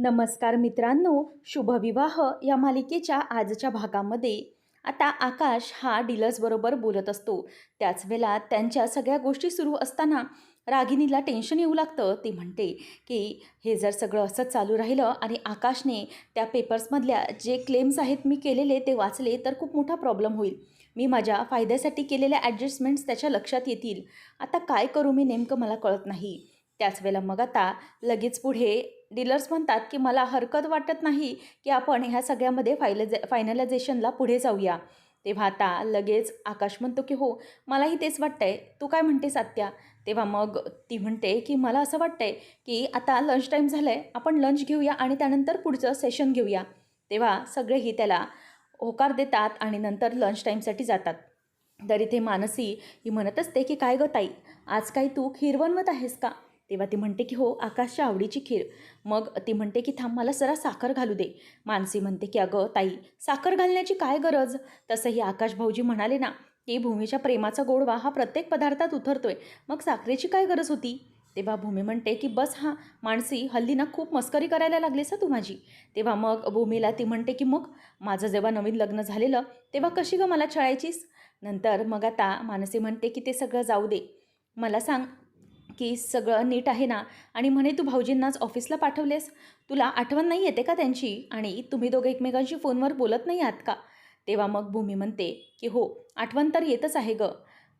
नमस्कार मित्रांनो शुभविवाह या मालिकेच्या आजच्या भागामध्ये. आता आकाश हा डीलर्सबरोबर बोलत असतो. त्याच वेळेला त्यांच्या सगळ्या गोष्टी सुरू असताना रागिनीला टेन्शन येऊ लागतं. ती म्हणते की हे जर सगळं असंच चालू राहिलं आणि आकाशने त्या पेपर्समधल्या जे क्लेम्स आहेत मी केलेले ते वाचले तर खूप मोठा प्रॉब्लेम होईल. मी माझ्या फायद्यासाठी केलेल्या ॲडजस्टमेंट्स त्याच्या लक्षात येतील. आता काय करू मी नेमकं मला कळत नाही. त्याच वेळेला मग आता लगेच पुढे डीलर्स म्हणतात की मला हरकत वाटत नाही की आपण ह्या सगळ्यामध्ये फायलजे फायनलायझेशनला पुढे जाऊया. तेव्हा आता लगेच आकाश म्हणतो की हो मलाही तेच वाटतंय. तू काय म्हणतेस आत्या? तेव्हा मग ती म्हणते की मला असं वाटतंय की आता लंच टाईम झालं आहे आपण लंच घेऊया आणि त्यानंतर पुढचं सेशन घेऊया. तेव्हा सगळेही त्याला होकार देतात आणि नंतर लंच टाईमसाठी जातात. तर इथे मानसी ही म्हणत असते की काय गं ताई? आज काही तू खीर बनवत आहेस का? तेव्हा ती म्हणते की हो आकाशच्या आवडीची खीर. मग ती म्हणते की थांब मला जरा साखर घालू दे. मानसी म्हणते की अगं ताई साखर घालण्याची काय गरज? तसंही आकाश भाऊजी म्हणाले ना की भूमीच्या प्रेमाचा गोडवा हा प्रत्येक पदार्थात उतरतोय. मग साखरेची काय गरज होती? तेव्हा भूमी म्हणते की बस हा माणसी हल्ली ना खूप मस्करी करायला लागलीस तू माझी. तेव्हा मग भूमीला ती म्हणते की मग माझं जेव्हा नवीन लग्न झालेलं तेव्हा कशी गं मला छळायचीस? नंतर मग आता मानसी म्हणते की ते सगळं जाऊ दे. मला सांग की सगळं नीट आहे ना? आणि म्हणे तू भाऊजींनाच ऑफिसला पाठवलेस? तुला आठवण नाही येते का त्यांची? आणि तुम्ही दोघं एकमेकांशी फोनवर बोलत नाही आहात का? तेव्हा मग भूमी म्हणते की हो आठवण तर येतच आहे गं.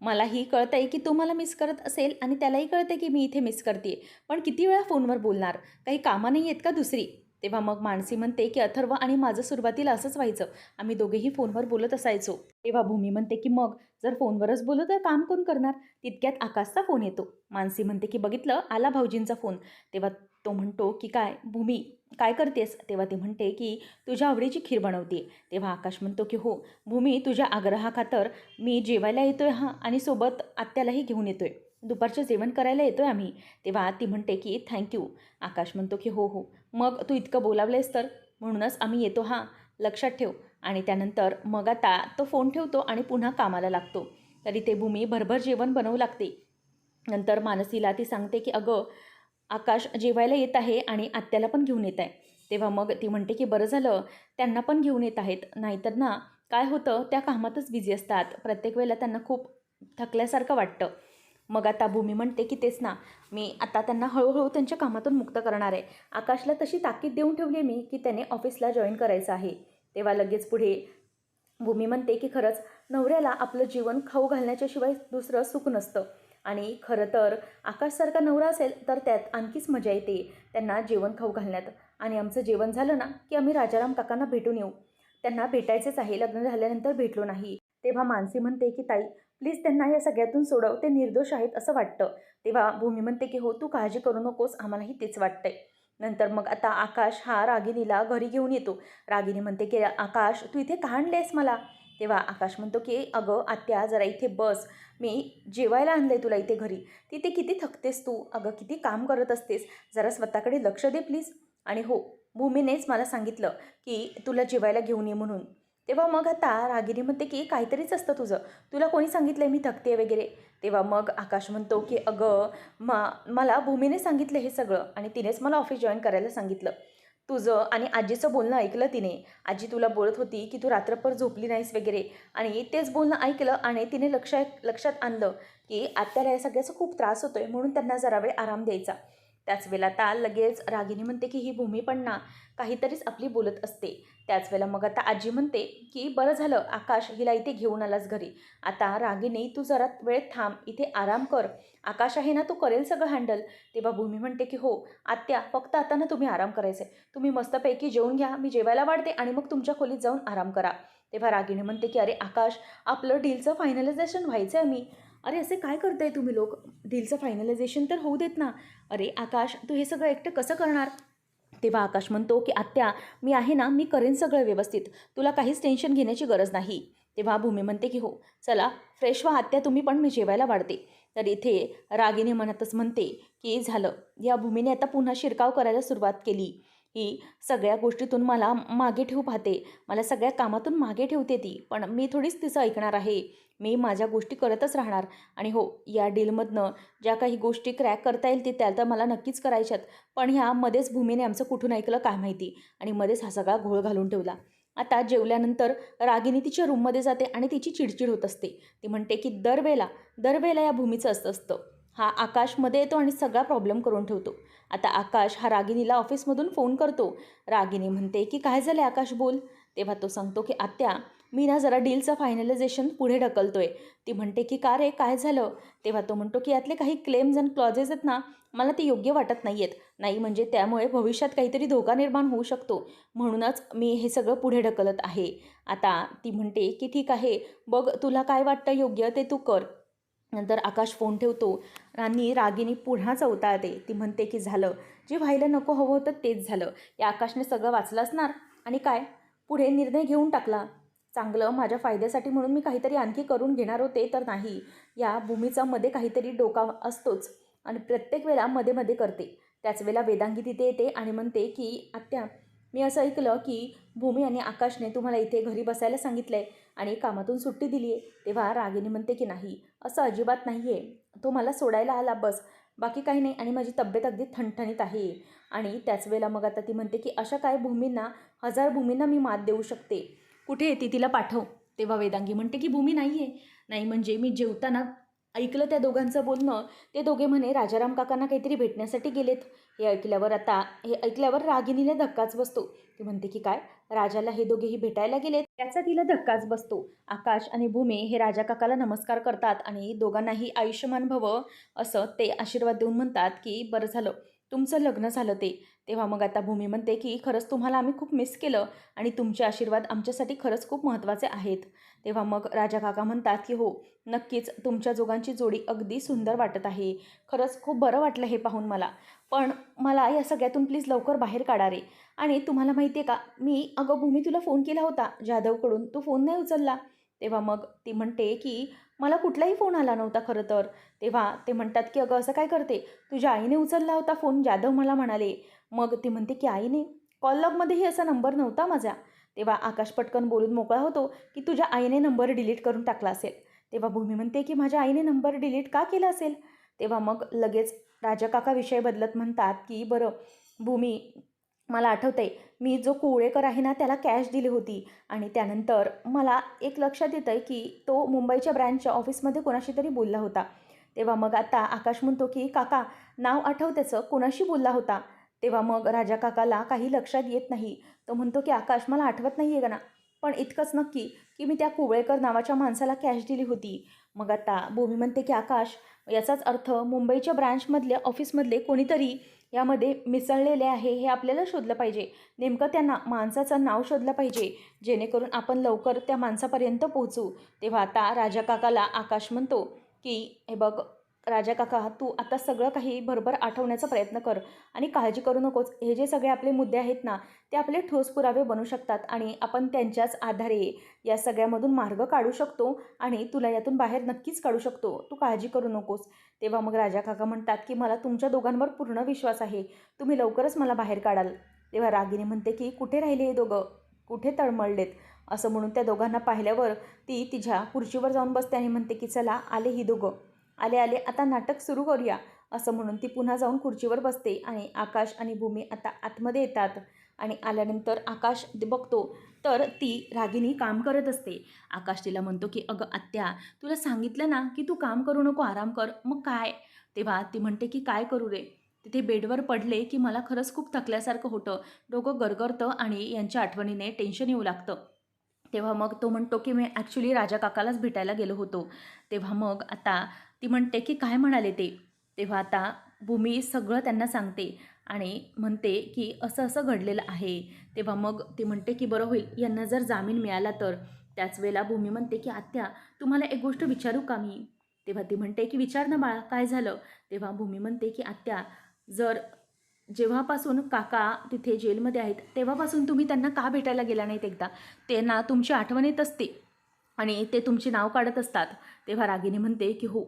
मलाही कळतं आहे की तू मला मिस करत असेल आणि त्यालाही कळतं की मी इथे मिस करते पण किती वेळा फोनवर बोलणार? काही कामं नाही आहेत का दुसरी? तेव्हा मग मानसी म्हणते की अथर्व आणि माझं सुरुवातीला असंच व्हायचं. आम्ही दोघेही फोनवर बोलत असायचो. तेव्हा भूमी म्हणते की मग जर फोनवरच बोलू तर काम कोण करणार? तितक्यात आकाशचा फोन येतो. मानसी म्हणते की बघितलं? आला भाऊजींचा फोन. तेव्हा तो म्हणतो की काय? भूमी काय करतेस? तेव्हा ती म्हणते की तुझ्या आवडीची खीर बनवते तेव्हा आकाश म्हणतो की हो भूमी तुझ्या आग्रहाखातर मी जेवायला येतोय हा आणि सोबत आत्यालाही घेऊन येतोय. दुपारचं जेवण करायला येतो आहे आम्ही. तेव्हा ती म्हणते की थँक्यू आकाश म्हणतो की हो हो. मग तू इतकं बोलावलेस तर? म्हणूनच आम्ही येतो हां. लक्षात ठेव. आणि त्यानंतर मग आता तो फोन ठेवतो आणि पुन्हा कामाला लागतो. तरी ते भूमी भरभर जेवण बनवू लागते. नंतर मानसीला ती सांगते की अगं आकाश जेवायला येत आहे आणि आत्याला पण घेऊन येत आहे. तेव्हा मग ती म्हणते की बरं झालं त्यांना पण घेऊन येत आहेत. नाहीतर ना काय होतं त्या कामातच बिझी असतात. प्रत्येक वेळेला त्यांना खूप थकल्यासारखं वाटतं. मग आता भूमी म्हणते की तेच ना मी आता त्यांना हळूहळू त्यांच्या कामातून मुक्त करणार आहे. आकाशला तशी ताकीद देऊन ठेवली मी की त्याने ऑफिसला जॉईन करायचं आहे. तेव्हा लगेच पुढे भूमी म्हणते की खरंच नवऱ्याला आपलं जीवन खाऊ घालण्याच्याशिवाय दुसरं सुख नसतं. आणि खरं तर आकाशसारखा नवरा असेल तर त्यात आणखीच मजा येते त्यांना जेवण खाऊ घालण्यात. आणि आमचं जेवण झालं ना की आम्ही राजाराम काकांना भेटून येऊ. त्यांना भेटायचेच आहे लग्न झाल्यानंतर भेटलो नाही. तेव्हा मानसी म्हणते की ताई प्लीज त्यांना या सगळ्यातून सोडव ते निर्दोष आहेत असं वाटतं. तेव्हा भूमी म्हणते की हो तू काळजी करू नकोस आम्हालाही तेच वाटतंय. नंतर मग आता आकाश हा रागिनीला घरी घेऊन येतो. रागिनी म्हणते की आकाश तू इथे का आणलेस मला? तेव्हा आकाश म्हणतो की अगं आत्या जरा इथे बस. मी जेवायला आणलं तुला इथे घरी. तिथे किती थकतेस तू? अगं किती काम करत असतेस? जरा स्वतःकडे लक्ष दे प्लीज. आणि हो भूमीनेच मला सांगितलं की तुला जेवायला घेऊन ये म्हणून. तेव्हा मग आता रागिनी म्हणते की काहीतरीच असतं तुझं. तुला कोणी सांगितलं मी थकते वगैरे? तेव्हा मग आकाश म्हणतो की अगं मा मला भूमीने सांगितलं हे सगळं आणि तिनेच मला ऑफिस जॉईन करायला सांगितलं. तुझं आणि आजीचं बोलणं ऐकलं तिने. आजी तुला बोलत होती की तू रात्रभर झोपली नाहीस वगैरे. आणि तेच बोलणं ऐकलं आणि तिने लक्ष लक्षात आणलं की आत्याला या सगळ्याचा खूप त्रास होतो आहे म्हणून त्यांना जरा वेळ आराम द्यायचा. त्याच वेळेला आता लगेच रागिनी म्हणते की ही भूमी पण ना काहीतरीच आपली बोलत असते. त्याच वेळेला मग आता आजी म्हणते की बरं झालं आकाश हिला इथे घेऊन आलास घरी. आता रागिनी तू जरा वेळ थांब इथे आराम कर. आकाश आहे ना तू करेल सगळं हँडल. तेव्हा भूमी म्हणते की हो आत्या फक्त आता ना तुम्ही आराम करायचं. आहे तुम्ही मस्तपैकी जेवून घ्या मी जेवायला वाढते आणि मग तुमच्या खोलीत जाऊन आराम करा. तेव्हा रागिणी म्हणते की अरे आकाश आपलं डीलचं फायनलायझेशन व्हायचं आहे मी. अरे असे काय करताय तुम्ही लोक? डीलचं फायनलायझेशन तर होऊ देत ना. अरे आकाश तू हे सगळं एकटं कसं करणार? तेव्हा आकाश म्हणतो की आत्या मी आहे ना मी करेन सगळं व्यवस्थित. तुला काहीच टेन्शन घेण्याची गरज नाही. तेव्हा भूमी म्हणते की हो चला फ्रेश व्हा आत्या तुम्ही पण मी जेवायला वाढते. तर इथे रागिनी म्हणतच म्हणते की झालं. या भूमीने आता पुन्हा शिरकाव करायला सुरुवात केली. ही सगळ्या गोष्टीतून मला मागे ठेवू पाहते. मला सगळ्या कामातून मागे ठेवते ती. पण मी थोडीच तिचं ऐकणार आहे. मी माझ्या गोष्टी करतच राहणार. आणि हो या डीलमधनं ज्या काही गोष्टी क्रॅक करता येईल ते त्या तर मला नक्कीच करायच्यात. पण ह्या मध्येच भूमीने आमचं कुठून ऐकलं काय माहिती? आणि मध्येच हा सगळा घोळ घालून ठेवला. आता जेवल्यानंतर रागिनी तिच्या रूममध्ये जाते आणि तिची चिडचिड होत असते. ती म्हणते की दरवेळेला दरवेळेला या भूमीचं असं असतं. हा आकाशमध्ये येतो आणि सगळा प्रॉब्लेम करून ठेवतो. आता आकाश हा रागिनीला ऑफिसमधून फोन करतो. रागिनी म्हणते की काय झालं आकाश बोल? तेव्हा तो सांगतो की आत्या मी ना जरा डीलचं फायनलायझेशन पुढे ढकलतोय. ती म्हणते की का रे? काय झालं? तेव्हा तो म्हणतो की यातले काही क्लेम्स अँड क्लॉजेस आहेत ना मला ते योग्य वाटत नाही आहेत नाही म्हणजे त्यामुळे भविष्यात काहीतरी धोका निर्माण होऊ शकतो. म्हणूनच मी हे सगळं पुढे ढकलत आहे. आता ती म्हणते की ठीक आहे. बघ तुला काय वाटतं योग्य ते तू कर. नंतर आकाश फोन ठेवतो आणि रागिनी पुन्हा चवताळते ती म्हणते की झालं. जे व्हायला नको हवं होतं तेच झालं. या आकाशने सगळं वाचलं असणार. आणि काय? पुढे निर्णय घेऊन टाकला. चांगलं माझ्या फायद्यासाठी म्हणून मी काहीतरी आणखी करून घेणार होते तर नाही. या भूमीचा मध्ये काहीतरी डोका असतोच. आणि प्रत्येक वेळा मध्ये मध्ये करते. त्याच वेळेला वेदांगी तिथे येते आणि म्हणते की आत्या मी असं ऐकलं की भूमी आणि आकाशने तुम्हाला इथे घरी बसायला सांगितलं आहे आणि कामातून सुट्टी दिली आहे तेव्हा रागिनी म्हणते की नाही असं अजिबात नाही आहे तो मला सोडायला आला बस. बाकी काही नाही आणि माझी तब्येत अगदी ठणठणीत आहे. आणि त्याच वेळेला मग आता ती म्हणते की अशा काय भूमींना हजार भूमींना मी मात देऊ शकते. कुठे येते तिला पाठव. तेव्हा वेदांगी म्हणते की भूमी नाही आहे नाही म्हणजे मी जेवताना ऐकलं त्या दोघांचं बोलणं ते दोघे म्हणे राजाराम काकांना काहीतरी भेटण्यासाठी गेलेत. हे ऐकल्यावर आता हे ऐकल्यावर रागिनीला धक्काच बसतो. ती म्हणते की काय? राजाला हे दोघेही भेटायला गेलेत? त्याचा तिला धक्काच बसतो. आकाश आणि भूमी हे राजा काकाला नमस्कार करतात आणि दोघांनाही आयुष्यमान भव असं ते आशीर्वाद देऊन म्हणतात की बरं झालं. तुमचं लग्न झालं ते. तेव्हा मग आता भूमी म्हणते की खरंच तुम्हाला आम्ही खूप मिस केलं आणि तुमचे आशीर्वाद आमच्यासाठी खरंच खूप महत्त्वाचे आहेत. तेव्हा मग राजा काका म्हणतात की हो नक्कीच तुमच्या जोगांची जोडी अगदी सुंदर वाटत आहे. खरंच खूप बरं वाटलं हे पाहून मला. पण मला या सगळ्यातून प्लीज लवकर बाहेर काढा रे. आणि तुम्हाला माहिती आहे का मी अगं भूमी तुला फोन केला होता. जाधवकडून. तू फोन नाही उचलला. तेव्हा मग ती म्हणते की मला कुठलाही फोन आला नव्हता खरं तर. तेव्हा ते म्हणतात की अगं असं काय करते? तुझ्या आईने उचलला होता फोन जाधव मला म्हणाले. मग ती म्हणते की आईने? कॉल लॉगमध्येही असा नंबर नव्हता माझा. तेव्हा आकाश पटकन बोलून मोकळा होतो की तुझ्या आईने नंबर डिलीट करून टाकला असेल. तेव्हा भूमी म्हणते की माझ्या आईने नंबर डिलीट का केला असेल? तेव्हा मग लगेच राजा काका विषय बदलत म्हणतात की बरं भूमी मला आठवतं आहे मी जो कुवळेकर आहे ना त्याला कॅश दिली होती. आणि त्यानंतर मला एक लक्षात येतं आहे की तो मुंबईच्या ब्रँचच्या ऑफिसमध्ये कोणाशी तरी बोलला होता. तेव्हा मग आता आकाश म्हणतो की काका नाव आठव त्याचं कोणाशी बोलला होता? तेव्हा मग राजा काकाला काही लक्षात येत नाही. तो म्हणतो की आकाश मला आठवत नाही आहे का ना पण इतकंच नक्की की मी त्या कुवळेकर नावाच्या माणसाला कॅश दिली होती. मग आता भूमी म्हणते की आकाश याचाच अर्थ मुंबईच्या ब्रँचमधल्या ऑफिसमधले कोणीतरी यामध्ये मिसळलेले आहे हे आपल्याला शोधलं पाहिजे. नेमकं त्या ना माणसाचं नाव शोधलं पाहिजे. जेणेकरून आपण लवकर त्या माणसापर्यंत पोहोचू. तेव्हा आता राजा काकाला आकाश म्हणतो की हे बघ राजा काका तू आता सगळं काही भरभर आठवण्याचा प्रयत्न कर आणि काळजी करू नकोस. हे जे सगळे आपले मुद्दे आहेत ना ते आपले ठोस पुरावे बनू शकतात आणि आपण त्यांच्याच आधारे या सगळ्यामधून मार्ग काढू शकतो आणि तुला यातून बाहेर नक्कीच काढू शकतो. तू काळजी करू नकोस. तेव्हा मग राजा काका म्हणतात की मला तुमच्या दोघांवर पूर्ण विश्वास आहे. तुम्ही लवकरच मला बाहेर काढाल. तेव्हा रागिनी म्हणते की कुठे राहिले हे दोघं? कुठे तळमळलेत? असं म्हणून त्या दोघांना पाहिल्यावर ती तिच्या खुर्चीवर जाऊन बसते आणि म्हणते की चला आले ही दोघं. आले आले आता नाटक सुरू करूया असं म्हणून ती पुन्हा जाऊन खुर्चीवर बसते आणि आकाश आणि भूमी आता आतमध्ये येतात आणि आल्यानंतर आकाश बघतो तर ती रागिनी काम करत असते. आकाश तिला म्हणतो की अगं आत्या तुला सांगितलं ना की तू काम करू नको आराम कर मग काय? तेव्हा ती म्हणते की काय करू रे? तिथे बेडवर पडले की मला खरंच खूप थकल्यासारखं होतं. डोकं गरगरतं आणि यांच्या आठवणीने टेन्शन येऊ लागतं. तेव्हा मग तो म्हणतो की मी ॲक्च्युली राजा काकालाच भेटायला गेलो होतो. तेव्हा मग आता ती म्हणते की काय म्हणाले ते? तेव्हा आता भूमी सगळं त्यांना सांगते आणि म्हणते की असं असं घडलेलं आहे. तेव्हा मग ती म्हणते की बरं होईल यांना जर जामीन मिळाला तर. त्याच वेळेला भूमी म्हणते की आत्या तुम्हाला एक गोष्ट विचारू का मी? तेव्हा ती म्हणते की विचार ना बाळा काय झालं? तेव्हा भूमी म्हणते की आत्या जर जेव्हापासून काका तिथे जेलमध्ये आहेत तेव्हापासून तुम्ही त्यांना का भेटायला गेला नाहीत एकदा? त्यांना तुमची आठवण येत असते आणि ते तुमचे नाव काढत असतात. तेव्हा रागिनी म्हणते की हो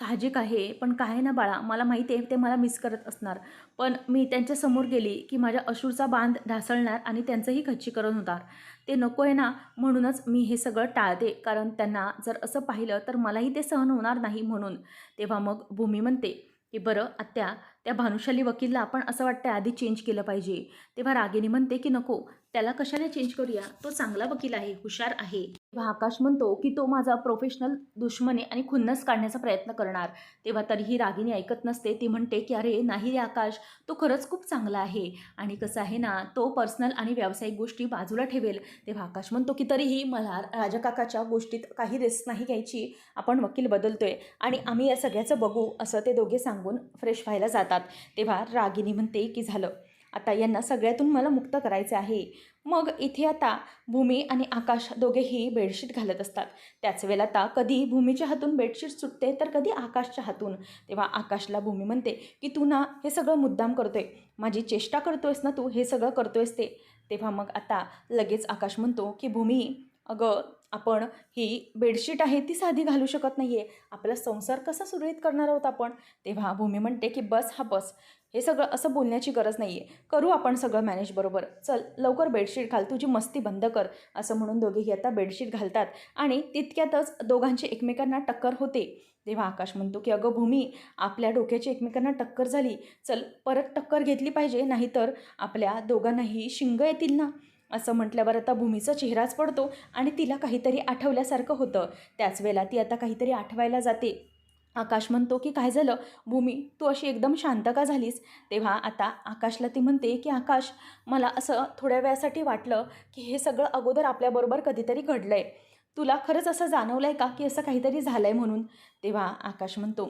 साहजिक आहे पण काय आहे ना बाळा मला माहिती आहे ते मला मिस करत असणार. पण मी त्यांच्यासमोर गेली की माझ्या अश्रूचा बांध ढासळणार आणि त्यांचंही खच्चीकरण होणार. ते नको आहे ना म्हणूनच मी हे सगळं टाळते. कारण त्यांना जर असं पाहिलं तर मलाही ते सहन होणार नाही म्हणून. तेव्हा मग भूमी म्हणते की बरं आत्या त्या भानुशाली वकीलला आपण असं वाटतं आधी चेंज केलं पाहिजे. तेव्हा रागिनी म्हणते की नको त्याला कशाने चेंज करूया? तो चांगला वकील आहे हुशार आहे. आकाश म्हणतो की तो माझा प्रोफेशनल दुश्मन आहे आणि खुन्नस काढण्याचा प्रयत्न करणार. तेव्हा तरीही रागिनी ऐकत नसते. ती म्हणते की अरे नाही रे आकाश तो खरंच खूप चांगला आहे. आणि कसं आहे ना तो पर्सनल आणि व्यावसायिक गोष्टी बाजूला ठेवेल. तेव्हा आकाश म्हणतो की तरीही मला राजकाकाच्या गोष्टीत काही रिस्क नाही घ्यायची. आपण वकील बदलतोय. आणि आम्ही या सगळ्याचं बघू असं ते दोघे सांगून फ्रेश व्हायला जातात. तेव्हा रागिनी म्हणते की झालं. आता यांना सगळ्यातून मला मुक्त करायचे आहे. मग इथे आता भूमी आणि आकाश दोघेही बेडशीट घालत असतात. त्याच वेळेला आता कधी भूमीच्या हातून बेडशीट सुटते तर कधी आकाशच्या हातून. तेव्हा आकाशला भूमी म्हणते की तू ना हे सगळं मुद्दाम करतोय. माझी चेष्टा करतोयस ना तू हे सगळं करतोयस ते. तेव्हा मग आता लगेच आकाश म्हणतो की भूमी अगं आपण ही बेडशीट आहे ती साधी घालू शकत नाही आहे आपला संसार कसा सुरळीत करणार आहोत आपण? तेव्हा भूमी म्हणते की बस हा बस. हे सगळं असं बोलण्याची गरज नाही आहे करू आपण सगळं मॅनेज बरोबर. चल लवकर बेडशीट घाल. तुझी मस्ती बंद कर. असं म्हणून दोघेही आता बेडशीट घालतात. आणि तितक्यातच दोघांची एकमेकांना टक्कर होते. तेव्हा आकाश म्हणतो की अगं भूमी आपल्या डोक्याची एकमेकांना टक्कर झाली. चल परत टक्कर घेतली पाहिजे. नाहीतर आपल्या दोघांनाही शिंग येतील ना? असं म्हटल्यावर आता भूमीचा चेहराच पडतो आणि तिला काहीतरी आठवल्यासारखं होतं. त्याच वेळेला ती आता काहीतरी आठवायला जाते. आकाश म्हणतो की काय झालं? भूमी तू अशी एकदम शांत का झालीस? तेव्हा आता आकाशला ती म्हणते की आकाश मला असं थोड्या वेळासाठी वाटलं की हे सगळं अगोदर आपल्याबरोबर कधीतरी घडलं आहे तुला खरंच असं जाणवलं आहे का की असं काहीतरी झालं आहे म्हणून? तेव्हा आकाश म्हणतो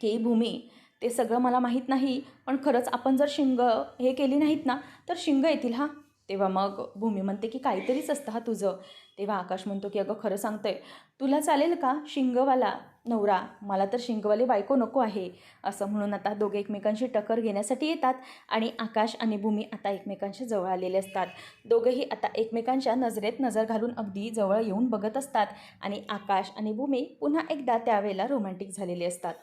की भूमी ते सगळं मला माहीत नाही पण खरंच आपण जर शिंग हे केली नाहीत ना तर शिंग येतील हा. तेव्हा मग भूमी म्हणते की काहीतरीच असतं हा तुझं. तेव्हा आकाश म्हणतो की अगं खरं सांगतंय तुला चालेल का शिंगवाला नवरा? मला तर शिंगवाली बायको नको आहे. असं म्हणून आता दोघे एकमेकांशी टक्कर घेण्यासाठी येतात आणि आकाश आणि भूमी आता एकमेकांच्या जवळ आलेले असतात. दोघेही आता एकमेकांच्या नजरेत नजर घालून अगदी जवळ येऊन बघत असतात आणि आकाश आणि भूमी पुन्हा एकदा त्यावेळेला रोमॅन्टिक झालेले असतात.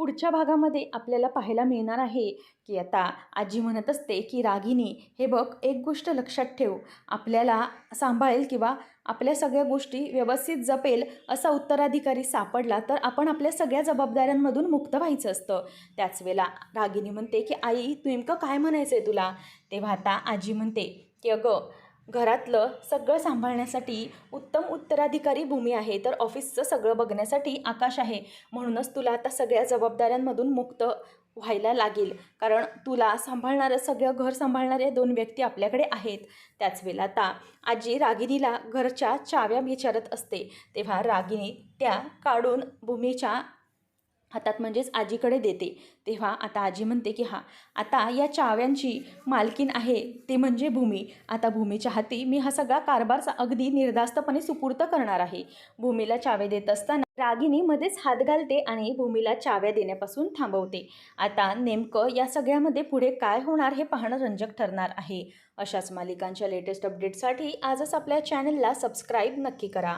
पुढच्या भागामध्ये आपल्याला पाहायला मिळणार आहे की आता आजी म्हणत असते की रागिनी हे बघ एक गोष्ट लक्षात ठेव. आपल्याला सांभाळेल किंवा आपल्या सगळ्या गोष्टी व्यवस्थित जपेल असा उत्तराधिकारी सापडला तर आपण आपल्या सगळ्या जबाबदाऱ्यांमधून मुक्त व्हायचं असतं. त्याच वेळेला रागिनी म्हणते की आई तू नेमकं काय म्हणायचं आहे तुला? तेव्हा आता आजी म्हणते की अगं घरातलं सगळं सांभाळण्यासाठी उत्तम उत्तराधिकारी भूमी आहे तर ऑफिसचं सगळं बघण्यासाठी आकाश आहे. म्हणूनच तुला आता सगळ्या जबाबदाऱ्यांमधून मुक्त व्हायला लागेल. कारण तुला सांभाळणारं सगळं घर सांभाळणाऱ्या दोन व्यक्ती आपल्याकडे आहेत. त्याच वेळेला आता आजी रागिनीला घरच्या चाव्या विचारत असते. तेव्हा रागिनी त्या काढून भूमीच्या हातात म्हणजेच आजीकडे देते. तेव्हा आता आजी म्हणते की हां आता या चाव्यांची मालकीन आहे ती म्हणजे भूमी. आता भूमीच्या हाती मी हा सगळा कारभार अगदी निर्धास्तपणे सुपूर्त करणार आहे. भूमीला चावे देत असताना रागिनी मध्येच हात घालते आणि भूमीला चाव्या देण्यापासून थांबवते. आता नेमकं या सगळ्यामध्ये पुढे काय होणार हे पाहणं रंजक ठरणार आहे. अशाच मालिकांच्या लेटेस्ट अपडेटसाठी आजच आपल्या चॅनलला सबस्क्राईब नक्की करा.